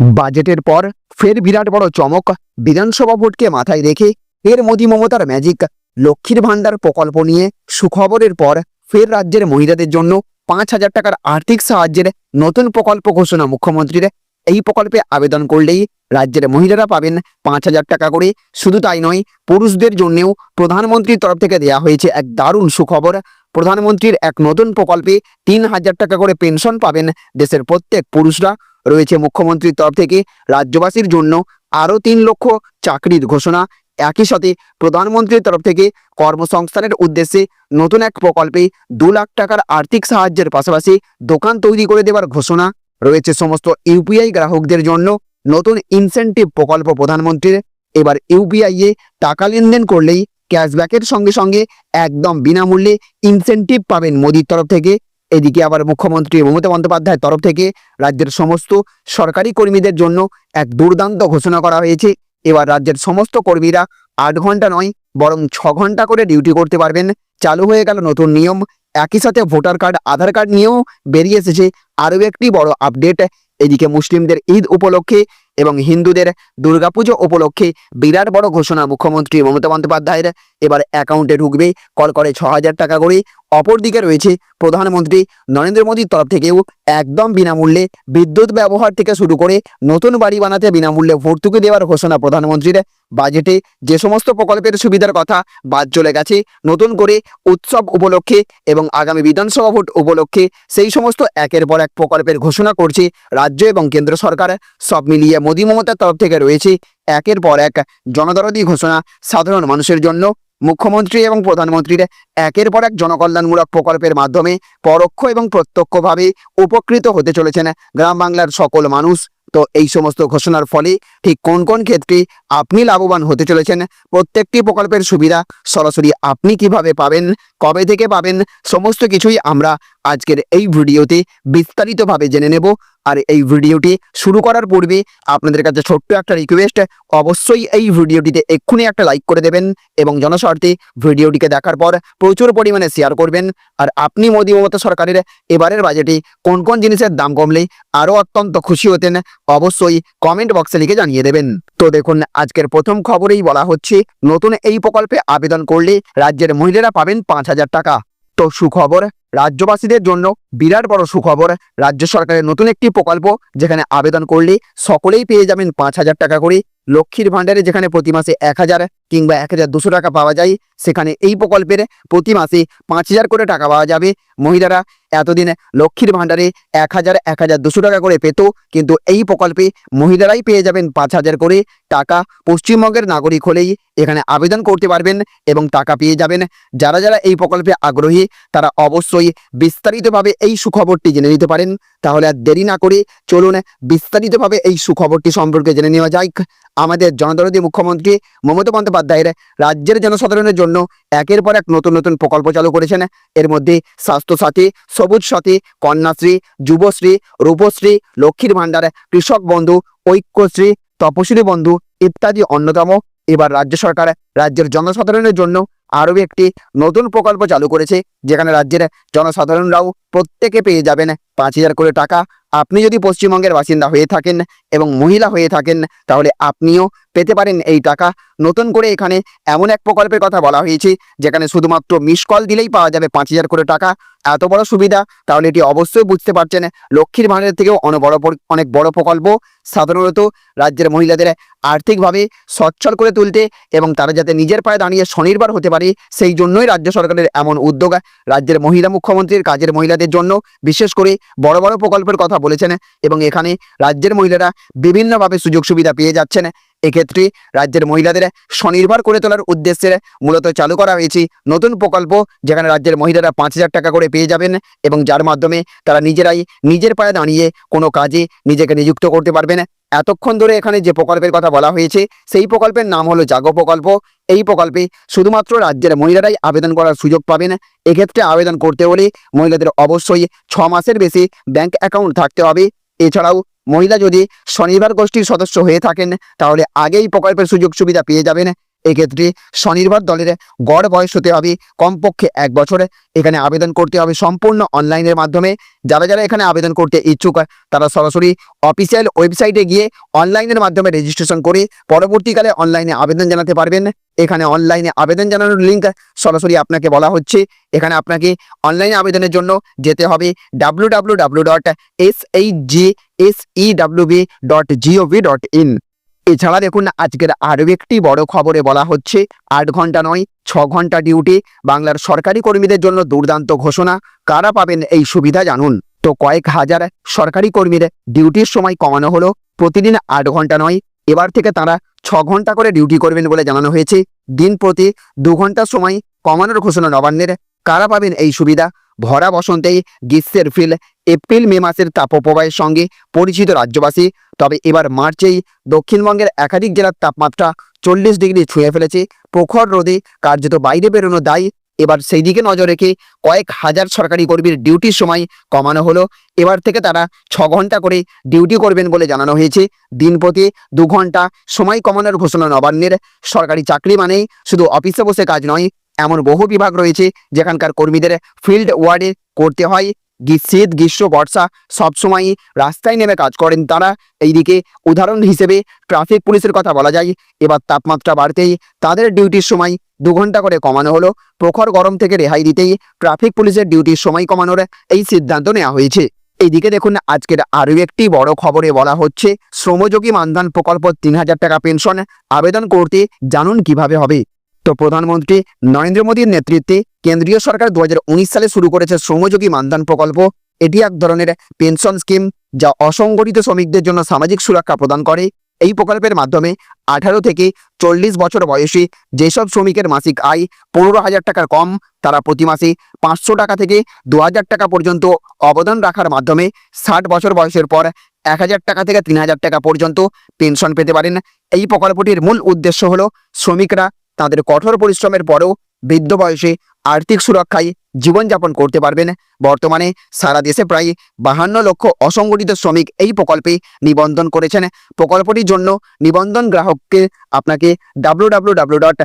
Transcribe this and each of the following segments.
বাজেটের পর ফের বিরাট বড় চমক বিধানসভা ভোটকে মাথায় রেখে ফের মোদী মমতার ম্যাজিক লক্ষ্মীর ভাণ্ডার প্রকল্প নিয়ে সুখবরের পর ফের রাজ্যের মহিলাদের জন্য পাঁচ হাজার টাকার আর্থিক সাহায্যের নতুন প্রকল্প ঘোষণা মুখ্যমন্ত্রীর। এই প্রকল্পে আবেদন করলেই রাজ্যের মহিলারা পাবেন পাঁচ হাজার টাকা করে। শুধু তাই নয়, পুরুষদের জন্যেও প্রধানমন্ত্রীর তরফ থেকে দেয়া হয়েছে এক দারুণ সুখবর। প্রধানমন্ত্রীর এক নতুন প্রকল্পে তিন হাজার টাকা করে পেনশন পাবেন দেশের প্রত্যেক পুরুষরা। রয়েছে মুখ্যমন্ত্রীর তরফ থেকে রাজ্যবাসীর জন্য আরও তিন লক্ষ চাকরির ঘোষণা। একই সাথে প্রধানমন্ত্রীর তরফ থেকে কর্মসংস্থানের উদ্দেশ্যে নতুন এক প্রকল্পে দু লাখ টাকার আর্থিক সাহায্যের পাশাপাশি দোকান তৈরি করে দেওয়ার ঘোষণা রয়েছে সমস্ত ইউপিআই গ্রাহকদের জন্য। নতুন ইনসেন্টিভ প্রকল্প প্রধানমন্ত্রীর। এবার ইউপিআই এ টাকা লেনদেন করলেই ক্যাশব্যাকের সঙ্গে সঙ্গে একদম বিনামূল্যে ইনসেন্টিভ পাবেন মোদির তরফ থেকে। এদিকে আবার মুখ্যমন্ত্রী মমতা বন্দ্যোপাধ্যায়ের তরফ থেকে রাজ্যের সমস্ত সরকারি কর্মীদের জন্য এক দুর্দান্ত ঘোষণা করা হয়েছে। এবার রাজ্যের সমস্ত কর্মীরা আট ঘণ্টা নয়, বরং ছ ঘণ্টা করে ডিউটি করতে পারবেন। চালু হয়ে গেল নতুন নিয়ম। একই সাথে ভোটার কার্ড, আধার কার্ড নিয়েও বেরিয়ে এসেছে আরও একটি বড় আপডেট। এদিকে মুসলিমদের ঈদ উপলক্ষে এবং হিন্দুদের দুর্গাপুজো উপলক্ষে বিরাট বড় ঘোষণা মুখ্যমন্ত্রী মমতা বন্দ্যোপাধ্যায়ের। এবার অ্যাকাউন্টে ঢুকবে, কল করে ছ হাজার টাকা করে। অপরদিকে রয়েছে প্রধানমন্ত্রী নরেন্দ্র মোদীর তরফ থেকেও একদম বিনামূল্যে বিদ্যুৎ ব্যবহার থেকে শুরু করে নতুন বাড়ি বানাতে বিনামূল্যে ভর্তুকি দেওয়ার ঘোষণা প্রধানমন্ত্রীর। বাজেটে যে সমস্ত প্রকল্পের সুবিধার কথা বাদ চলে গেছে, নতুন করে উৎসব উপলক্ষে এবং আগামী বিধানসভা ভোট উপলক্ষে সেই সমস্ত একের পর এক প্রকল্পের ঘোষণা করছে রাজ্য এবং কেন্দ্র সরকার। সব মিলিয়ে মোদী মমতার তরফ থেকে রয়েছে একের পর এক জনদরদি ঘোষণা সাধারণ মানুষের জন্য। মুখ্যমন্ত্রী এবং প্রধানমন্ত্রীর একের পর এক জনকল্যাণমূলক প্রকল্পের মাধ্যমে পরোক্ষ এবং প্রত্যক্ষভাবে উপকৃত হতে চলেছেন গ্রাম বাংলার সকল মানুষ। তো এই সমস্ত ঘোষণার ফলে ঠিক কোন কোন ক্ষেত্রে আপনি লাভবান হতে চলেছেন, প্রত্যেকটি প্রকল্পের সুবিধা সরাসরি আপনি কীভাবে পাবেন, কবে থেকে পাবেন, সমস্ত কিছুই আমরা আজকের এই ভিডিওতে বিস্তারিতভাবে জেনে নেব। আর এই ভিডিওটি শুরু করার পূর্বে আপনাদের কাছে ছোট্ট একটা রিকোয়েস্ট অবশ্যই এই ভিডিওটিতে এক্ষুনি একটা লাইক করে দেবেন এবং জনস্বার্থে ভিডিওটিকে দেখার পর প্রচুর পরিমাণে শেয়ার করবেন। আর আপনি মোদী মমতা সরকারের এবারের বাজেটে কোন কোন জিনিসের দাম কমলে আরও অত্যন্ত খুশি হতেন, অবশ্যই কমেন্ট বক্সে লিখে জানিয়ে দেবেন। তো দেখুন, আজকের প্রথম খবরেই বলা হচ্ছে, নতুন এই প্রকল্পে আবেদন করলে রাজ্যের মহিলারা পাবেন পাঁচ হাজার টাকা। তো সুখবর রাজ্যবাসীদের জন্য বিরাট বড় সুখবর। রাজ্য সরকারের নতুন একটি প্রকল্প যেখানে আবেদন করলে সকলেই পেয়ে যাবেন পাঁচ হাজার টাকা করে লক্ষ্মীর ভাণ্ডারে যেখানে প্রতি মাসে এক হাজার কিংবা এক হাজার দুশো টাকা পাওয়া যায়, সেখানে এই প্রকল্পের প্রতি মাসে পাঁচ হাজার করে টাকা পাওয়া যাবে। মহিলারা এতদিন লক্ষ্মীর ভাণ্ডারে এক হাজার এক হাজার দুশো টাকা করে পেত, কিন্তু এই প্রকল্পে মহিলারাই পেয়ে যাবেন পাঁচ হাজার করে টাকা। পশ্চিমবঙ্গের নাগরিক হলেই এখানে আবেদন করতে পারবেন এবং টাকা পেয়ে যাবেন। যারা যারা এই প্রকল্পে আগ্রহী, তারা অবশ্যই বিস্তারিতভাবে এই সুখবরটি জেনে নিতে পারেন। তাহলে আর দেরি না করে চলুন বিস্তারিতভাবে এই সুখবরটি সম্পর্কে জেনে নেওয়া যাক। আমাদের জনদরদী মুখ্যমন্ত্রী মমতা বন্দ্যোপাধ্যায়ের রাজ্যের জনসাধারণের জন্য একের পর এক নতুন নতুন প্রকল্প চালু করেছেন। এর মধ্যে স্বাস্থ্যসাথী সবুজ সাথী কন্যাশ্রী, যুবশ্রী, রূপশ্রী, লক্ষ্মীর ভাণ্ডার, কৃষক বন্ধু, ঐক্যশ্রী, তপশিলি বন্ধু ইত্যাদি অন্যতম। এবার রাজ্য সরকার রাজ্যের জনসাধারণের জন্য আরও একটি নতুন প্রকল্প চালু করেছে, যেখানে রাজ্যের জনসাধারণরাও প্রত্যেকে পেয়ে যাবেন পাঁচ হাজার করে টাকা আপনি যদি পশ্চিমবঙ্গের বাসিন্দা হয়ে থাকেন এবং মহিলা হয়ে থাকেন তাহলে আপনিও পেতে পারেন এই টাকা। নতুন করে এখানে এমন এক প্রকল্পের কথা বলা হয়েছে, যেখানে শুধুমাত্র মিস কল দিলেই পাওয়া যাবে পাঁচ হাজার করে টাকা। এত বড় সুবিধা, তাহলে এটি অবশ্যই বুঝতে পারছেন, লক্ষ্মীর ভাণ্ডারের থেকেও অনেক বড় অনেক বড় প্রকল্প। সাধারণত রাজ্যের মহিলাদের আর্থিকভাবে সচ্ছল করে তুলতে এবং তারা যাতে নিজের পায়ে দাঁড়িয়ে স্বনির্ভর হতে পারে, সেই জন্যই রাজ্য সরকারের এমন উদ্যোগ। রাজ্যের মহিলা মুখ্যমন্ত্রীর কাজের মহিলাদের জন্য বিশেষ করে বড় বড় প্রকল্পের কথা বলেছেন এবং এখানে রাজ্যের মহিলারা বিভিন্নভাবে সুযোগ সুবিধা পেয়ে যাচ্ছেন। এক্ষেত্রে রাজ্যের মহিলাদের স্বনির্ভর করে তোলার উদ্দেশ্যে মূলত চালু করা হয়েছে নতুন প্রকল্প, যেখানে রাজ্যের মহিলারা পাঁচ হাজার টাকা করে পেয়ে যাবেন এবং যার মাধ্যমে তারা নিজেরাই নিজের পায়ে দাঁড়িয়ে কোনো কাজে নিজেকে নিযুক্ত করতে পারবেন। এতক্ষণ ধরে এখানে যে প্রকল্পের কথা বলা হয়েছে, সেই প্রকল্পের নাম হলো জাগো প্রকল্প। এই প্রকল্পে শুধুমাত্র রাজ্যের মহিলারাই আবেদন করার সুযোগ পাবেন। এক্ষেত্রে আবেদন করতে হলে মহিলাদের অবশ্যই ছ মাসের বেশি ব্যাংক অ্যাকাউন্ট থাকতে হবে। এছাড়াও মহিলা যদি স্বনির্ভর গোষ্ঠীর সদস্য হয়ে থাকেন, তাহলে আগেই প্রকল্পের সুযোগ সুবিধা পেয়ে যাবেন। এক্ষেত্রে স্বনির্ভর দলের গড় বয়স হতে হবে কমপক্ষে এক বছর। এখানে আবেদন করতে হবে সম্পূর্ণ অনলাইনের মাধ্যমে। যারা যারা এখানে আবেদন করতে ইচ্ছুক তারা সরাসরি অফিসিয়াল ওয়েবসাইটে গিয়ে অনলাইনের মাধ্যমে রেজিস্ট্রেশন করে পরবর্তীকালে অনলাইনে আবেদন জানাতে পারবেন। এখানে অনলাইনে আবেদন জানানোর লিঙ্ক সরাসরি আপনাকে বলা হচ্ছে। এখানে আপনাকে অনলাইনে আবেদনের জন্য যেতে হবে W W W dot S H G S E W B dot G O V dot in এছাড়া দেখুন আজকের আরও একটি বড় খবরে বলা হচ্ছে, আট ঘণ্টা নয়, ছ ঘণ্টা ডিউটি, বাংলার সরকারি কর্মীদের জন্য দুর্দান্ত ঘোষণা, কারা পাবেন এই সুবিধা জানুন। তো কয়েক হাজার সরকারি কর্মীর ডিউটির সময় কমানো হলো, প্রতিদিন আট ঘণ্টা নয়, এবার থেকে তারা ছ ঘণ্টা করে ডিউটি করবেন বলে জানানো হয়েছে। দিন প্রতি দু ঘণ্টা সময় কমানোর ঘোষণা নবান্নের, কারা পাবেন এই সুবিধা? ভরা বসন্তেই গ্রীষ্মের ফিল, এপ্রিল মে মাসের তাপপ্রবাহের সঙ্গে পরিচিত রাজ্যবাসী তবে এবার মার্চেই দক্ষিণবঙ্গের একাধিক জেলার তাপমাত্রা চল্লিশ ডিগ্রি ছুঁয়ে ফেলেছে। প্রখর রোদে কার্যত বাইরে বেরোনো দায়ী এবার সেই দিকে নজর রেখে কয়েক হাজার সরকারি কর্মীর ডিউটির সময় কমানো হলো। এবার থেকে তারা ছ ঘণ্টা করে ডিউটি করবেন বলে জানানো হয়েছে। দিন প্রতি দু ঘণ্টা সময় কমানোর ঘোষণা নবান্নের। সরকারি চাকরি মানেই শুধু অফিসে বসে কাজ নয়, এমন বহু বিভাগ রয়েছে যেখানকার কর্মীদের ফিল্ড ওয়ার্ডে করতে হয়। শীত, গ্রীষ্ম, বর্ষা সবসময়ই রাস্তায় নেমে কাজ করেন তারা। এইদিকে উদাহরণ হিসেবে ট্রাফিক পুলিশের কথা বলা যায়। এবার তাপমাত্রা বাড়তেই তাদের ডিউটির সময় দু ঘণ্টা করে কমানো হলো। প্রখর গরম থেকে রেহাই দিতেই ট্রাফিক পুলিশের ডিউটির সময় কমানোর এই সিদ্ধান্ত নেওয়া হয়েছে। এইদিকে দেখুন, আজকের আরও একটি বড় খবরে বলা হচ্ছে, শ্রমযোগী মানধন প্রকল্প তিন হাজার টাকা পেনশন আবেদন করতে জানুন কীভাবে হবে। তো প্রধানমন্ত্রী নরেন্দ্র মোদীর নেতৃত্বে কেন্দ্রীয় সরকার দু হাজার উনিশ সালে শুরু করেছে শ্রমযোগী মানদান প্রকল্প। এটি এক ধরনের পেনশন স্কিম যা অসংগঠিত শ্রমিকদের জন্য সামাজিক সুরক্ষা প্রদান করে। এই প্রকল্পের মাধ্যমে আঠারো থেকে চল্লিশ বছর বয়সী যেসব শ্রমিকের মাসিক আয় পনেরো হাজার টাকার কম, তারা প্রতি মাসে পাঁচশো টাকা থেকে দু হাজার টাকা পর্যন্ত অবদান রাখার মাধ্যমে ষাট বছর বয়সের পর এক হাজার টাকা থেকে তিন হাজার টাকা পর্যন্ত পেনশন পেতে পারেন। এই প্রকল্পটির মূল উদ্দেশ্য হলো শ্রমিকরা তাদের কঠোর পরিশ্রমের পরেও বৃদ্ধ বয়সে আর্থিক সুরক্ষায় জীবনযাপন করতে পারবেন। বর্তমানে সারা দেশে প্রায় বাহান্ন লক্ষ অসংগঠিত শ্রমিক এই প্রকল্পে নিবন্ধন করেছেন। প্রকল্পটির জন্য নিবন্ধন গ্রাহককে আপনাকে ডাব্লু ডট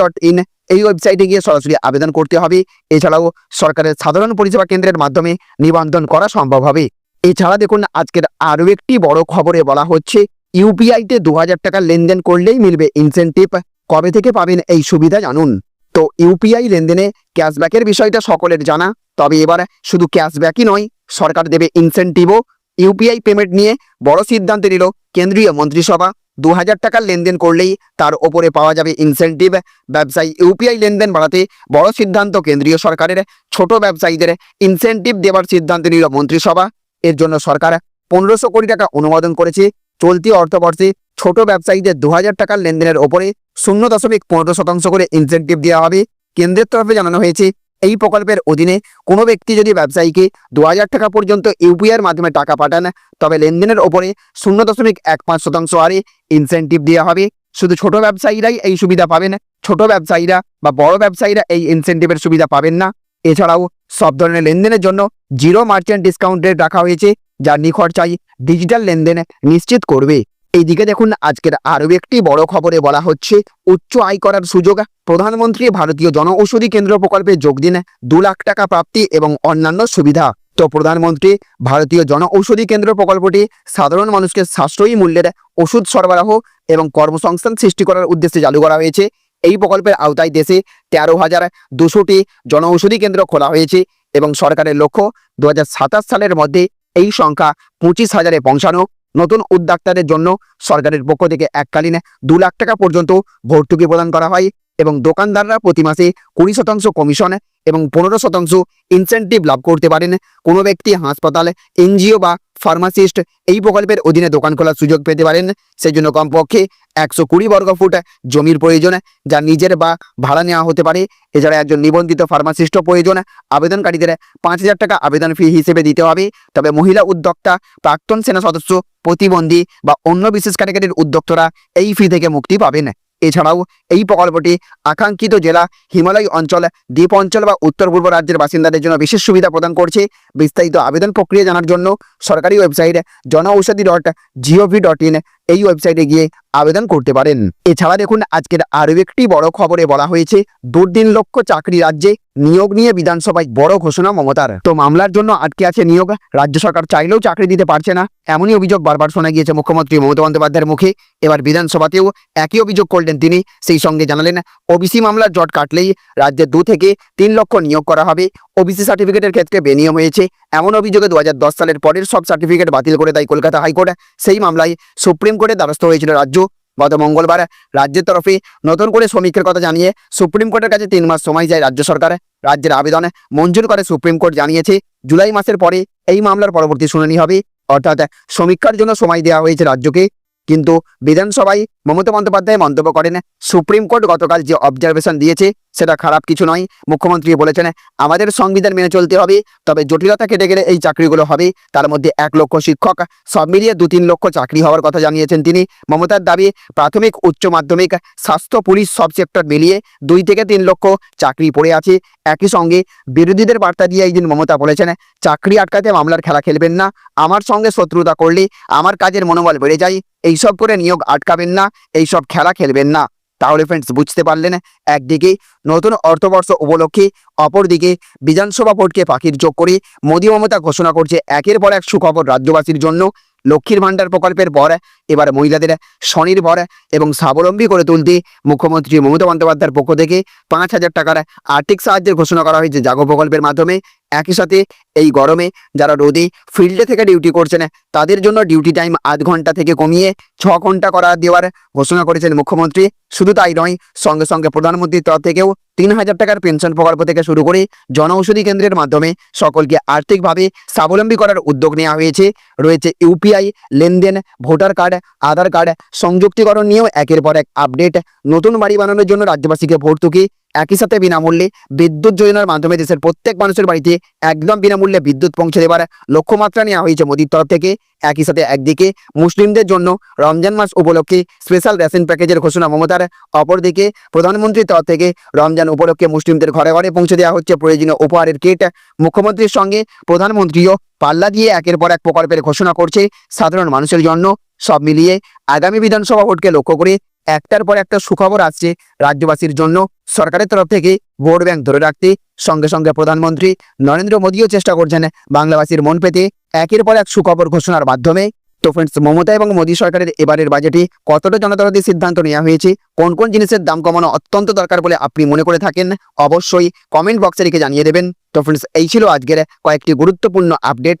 ডট ইন এই ওয়েবসাইটে গিয়ে সরাসরি আবেদন করতে হবে। এছাড়াও সরকারের সাধারণ পরিষেবা কেন্দ্রের মাধ্যমে নিবন্ধন করা সম্ভব হবে। এছাড়া দেখুন, আজকের আরও একটি বড় খবরে বলা হচ্ছে ইউপিআইতে দু হাজার টাকা লেনদেন করলেই মিলবে ইনসেন্টিভ কবে থেকে পাবেন এই সুবিধা জানুন? তো ইউপিআই লেনদেনে ক্যাশব্যাকের বিষয়টা সকলের জানা। তবে এবার শুধু ক্যাশব্যাকই নয়, সরকার দেবে ইনসেন্টিভও ইউপিআই পেমেন্ট নিয়ে বড় সিদ্ধান্ত নিল কেন্দ্রীয় মন্ত্রিসভা। দু হাজার টাকার লেনদেন করলেই তার ওপরে পাওয়া যাবে ইনসেন্টিভ ব্যবসায়ী ইউপিআই লেনদেন বাড়াতে বড় সিদ্ধান্ত কেন্দ্রীয় সরকারের। ছোট ব্যবসায়ীদের ইনসেন্টিভ দেওয়ার সিদ্ধান্ত নিল মন্ত্রিসভা। এর জন্য সরকার পনেরোশো কোটি টাকা অনুমোদন করেছে। চলতি অর্থবর্ষে ছোট ব্যবসায়ীদের দু হাজার টাকার লেনদেনের ওপরে শূন্য দশমিক পনেরো শতাংশ করে ইনসেন্টিভ দেওয়া হবে। কেন্দ্রের তরফে জানানো হয়েছে, এই প্রকল্পের অধীনে কোনো ব্যক্তি যদি ব্যবসায়ীকে দু হাজার টাকা পর্যন্ত ইউপিআইয়ের মাধ্যমে টাকা পাঠান, তবে লেনদেনের ওপরে শূন্য দশমিক এক পাঁচ শতাংশ হারে ইনসেন্টিভ দেওয়া হবে। শুধু ছোট ব্যবসায়ীরাই এই সুবিধা পাবেন, ছোট ব্যবসায়ীরা বা বড় ব্যবসায়ীরা এই ইনসেন্টিভের সুবিধা পাবেন না। এছাড়াও সব ধরনের লেনদেনের জন্য জিরো মার্চেন্ট ডিসকাউন্ট রেট রাখা হয়েছে, যা নিখরচাই ডিজিটাল লেনদেন নিশ্চিত করবে। এইদিকে দেখুন, আজকের আরও একটি বড় খবরে বলা হচ্ছে, উচ্চ আয় করার সুযোগ, প্রধানমন্ত্রী ভারতীয় জনঔষধি কেন্দ্র প্রকল্পে যোগ দিন দু লাখ টাকা প্রাপ্তি এবং অন্যান্য সুবিধা। তো প্রধানমন্ত্রী, ভারতীয় জনঔষধি কেন্দ্র প্রকল্পটি সাধারণ মানুষকে সাশ্রয়ী মূল্যের ওষুধ সরবরাহ এবং কর্মসংস্থান সৃষ্টি করার উদ্দেশ্যে চালু করা হয়েছে। এই প্রকল্পের আওতায় দেশে তেরো হাজার দুশোটি জনঔষধি কেন্দ্র খোলা হয়েছে এবং সরকারের লক্ষ্য দু হাজার সাতাশ সালের মধ্যে এই সংখ্যা পঁচিশ হাজারে পৌঁছানো নতুন উদ্যোক্তাদের জন্য সরকারের পক্ষ থেকে এককালীন দু লাখ টাকা পর্যন্ত ভর্তুকি প্রদান করা হয়। এবং দোকানদাররা প্রতি মাসে কুড়ি শতাংশ কমিশন এবং পনেরো শতাংশ ইনসেন্টিভ লাভ করতে পারেন। কোনো ব্যক্তি হাসপাতাল এনজিও বা ফার্মাসিস্ট এই প্রকল্পের অধীনে দোকান খোলার সুযোগ পেতে পারেন। সেই জন্য কমপক্ষে একশো কুড়ি বর্গ ফুট জমির প্রয়োজন, যা নিজের বা ভাড়া নেওয়া হতে পারে। এছাড়া একজন নিবন্ধিত ফার্মাসিস্ট প্রয়োজন। আবেদনকারীদের পাঁচ হাজার টাকা আবেদন ফি হিসেবে দিতে হবে। তবে মহিলা উদ্যোক্তা, প্রাক্তন সেনা সদস্য, প্রতিবন্ধী বা অন্য বিশেষ ক্যাটাগরির উদ্যোক্তরা এই ফি থেকে মুক্তি পাবেন। এছাড়াও এই প্রকল্পটি আকাঙ্ক্ষিত জেলা হিমালয় অঞ্চল, দ্বীপ অঞ্চল বা উত্তর পূর্ব রাজ্যের বাসিন্দাদের জন্য বিশেষ সুবিধা প্রদান করছে। বিস্তারিত আবেদন প্রক্রিয়া জানার জন্য সরকারি ওয়েবসাইট জন ঔষধি ডট জিওভি ডট ইন এই ওয়েবসাইটে গিয়ে আবেদন করতে পারেন। এছাড়া দেখুন, আজকের আরও একটি বড় খবরে বলা হয়েছে, দুর্দিন লক্ষ চাকরি রাজ্যে নিয়োগ নিয়ে বিধানসভায় বড় ঘোষণা মমতার। তো মামলার জন্য আটকে আছে নিয়োগ, রাজ্য সরকার চাইলেও চাকরি দিতে পারছে না, এমনই অভিযোগ বারবার শোনা গিয়েছে মুখ্যমন্ত্রী মমতা বন্দ্যোপাধ্যায়ের মুখে। এবার বিধানসভাতেও একই অভিযোগ করলেন তিনি, সেই সঙ্গে জানালেন, ওবিসি মামলার জট কাটলেই রাজ্যে দু থেকে তিন লক্ষ নিয়োগ করা হবে। ওবিসি সার্টিফিকেটের ক্ষেত্রে বেনিয়ম হয়েছে, এমন অভিযোগে দু হাজার দশ সালের পরের সব সার্টিফিকেট বাতিল করে দেয় কলকাতা হাইকোর্ট। সেই মামলায় সুপ্রিম কোর্টে দ্বারস্থ হয়েছিল রাজ্য গত মঙ্গলবার রাজ্যের তরফে নতুন করে শ্রমিকের কথা জানিয়ে সুপ্রিম কোর্টের কাছে তিন মাস সময় যায় রাজ্য সরকার। রাজ্যের আবেদন মঞ্জুর করে সুপ্রিম কোর্ট জানিয়েছে, জুলাই মাসের পরে এই মামলার পরবর্তী শুনানি হবে। অর্থাৎ সমীক্ষার জন্য সময় দেওয়া হয়েছে রাজ্যকে। কিন্তু বিধানসভায় মমতা বন্দ্যোপাধ্যায় মন্তব্য করেন, সুপ্রিম কোর্ট গতকাল যে অবজারভেশন দিয়েছে, সেটা খারাপ কিছু নয়। মুখ্যমন্ত্রী বলেছেন, আমাদের সংবিধান মেনে চলতে হবে, তবে জটিলতা কেটে গেলে এই চাকরিগুলো হবে। তার মধ্যে এক লক্ষ শিক্ষক, সব মিলিয়ে দু তিন লক্ষ চাকরি হওয়ার কথা জানিয়েছেন তিনি। মমতার দাবি, প্রাথমিক উচ্চ মাধ্যমিক, স্বাস্থ্য, পুলিশ সব সেক্টর মিলিয়ে দুই থেকে তিন লক্ষ চাকরি পড়ে আছে। একই সঙ্গে বিরোধীদের বার্তা দিয়ে এই দিন মমতা বলেছেন, চাকরি আটকাতে মামলার খেলা খেলবেন না। আমার সঙ্গে শত্রুতা করলে আমার কাজের মনোবল বেড়ে যায়। এইসব করে নিয়োগ আটকাবেন না। এইসব খেলা খেলবেন না। তাহলে ফ্রেন্ডস বুঝতে পারলেন, একদিকে নতুন অর্থবর্ষ উপলক্ষে, অপরদিকে বিধানসভা ভোটকে পাখির যোগ করে মোদী মমতা ঘোষণা করছে একের পর এক সুখবর রাজ্যবাসীর জন্য। লক্ষ্মীর ভাণ্ডার প্রকল্পের পর এবার মহিলাদের স্বনির্ভর এবং স্বাবলম্বী করে তুলতে মুখ্যমন্ত্রী মমতা বন্দ্যোপাধ্যায়ের পক্ষ থেকে পাঁচ হাজার টাকার আর্থিক সাহায্যের ঘোষণা করা হয়েছে জাগো প্রকল্পের মাধ্যমে। একই সাথে এই গরমে যারা রোদে ফিল্ডে থেকে ডিউটি করছেন, তাদের জন্য ডিউটি টাইম আধ ঘণ্টা থেকে কমিয়ে ছ ঘণ্টা করা দেওয়ার ঘোষণা করেছেন মুখ্যমন্ত্রী। শুধু তাই নয়, সঙ্গে সঙ্গে প্রধানমন্ত্রীর তরফ থেকেও তিন হাজার টাকার পেনশন প্রকল্প থেকে শুরু করে জনঔষধি কেন্দ্রের মাধ্যমে সকলকে আর্থিকভাবে স্বাবলম্বী করার উদ্যোগ নেওয়া হয়েছে। রয়েছে ইউপিআই লেনদেন, ভোটার কার্ড, আধার কার্ড, সংযুক্তিকরণ নিয়েও একের পর এক আপডেট নতুন বাড়ি বানানোর জন্য রাজ্যবাসীকে ভর্তুকি একই সাথে বিনামূল্যে বিদ্যুৎ যোজনার মাধ্যমে দেশের প্রত্যেক মানুষের বাড়িতে একদম বিনামূল্যে বিদ্যুৎ পৌঁছে দেওয়ার লক্ষ্যমাত্রা নেওয়া হয়েছে মোদীর তরফ থেকে। একই সাথে একদিকে মুসলিমদের জন্য রমজান মাস উপলক্ষে স্পেশাল রেশন প্যাকেজের ঘোষণা মমতার, অপরদিকে প্রধানমন্ত্রীর তরফ থেকে রমজান উপলক্ষে মুসলিমদের ঘরে ঘরে পৌঁছে দেওয়া হচ্ছে প্রয়োজনীয় উপহারের কিট মুখ্যমন্ত্রীর সঙ্গে প্রধানমন্ত্রীও পাল্লা দিয়ে একের পর এক প্রকল্পের ঘোষণা করছে। সাধারণ মানুষের জন্য সব মিলিয়ে আগামী বিধানসভা ভোটকে লক্ষ্য করে একটার পর একটা সুখবর আসছে রাজ্যবাসীর জন্য। সরকারের তরফ থেকে ভোট ব্যাংক ধরে রাখতে সঙ্গে সঙ্গে প্রধানমন্ত্রী নরেন্দ্র মোদীও চেষ্টা করছেন বাংলাবাসীর মন পেতে। একের পর এক সুখবর ঘোষণার মাধ্যমে তো ফ্রেন্ডস মমতা এবং মোদী সরকারের এবারের বাজেটে কতটা জনতাবাদী সিদ্ধান্ত নেওয়া হয়েছে? কোন কোন জিনিসের দাম কমানো অত্যন্ত দরকার বলে আপনি মনে করে থাকেন? অবশ্যই কমেন্ট বক্সে লিখে জানিয়ে দেবেন। তো ফ্রেন্ডস এই ছিল আজকের কয়েকটি গুরুত্বপূর্ণ আপডেট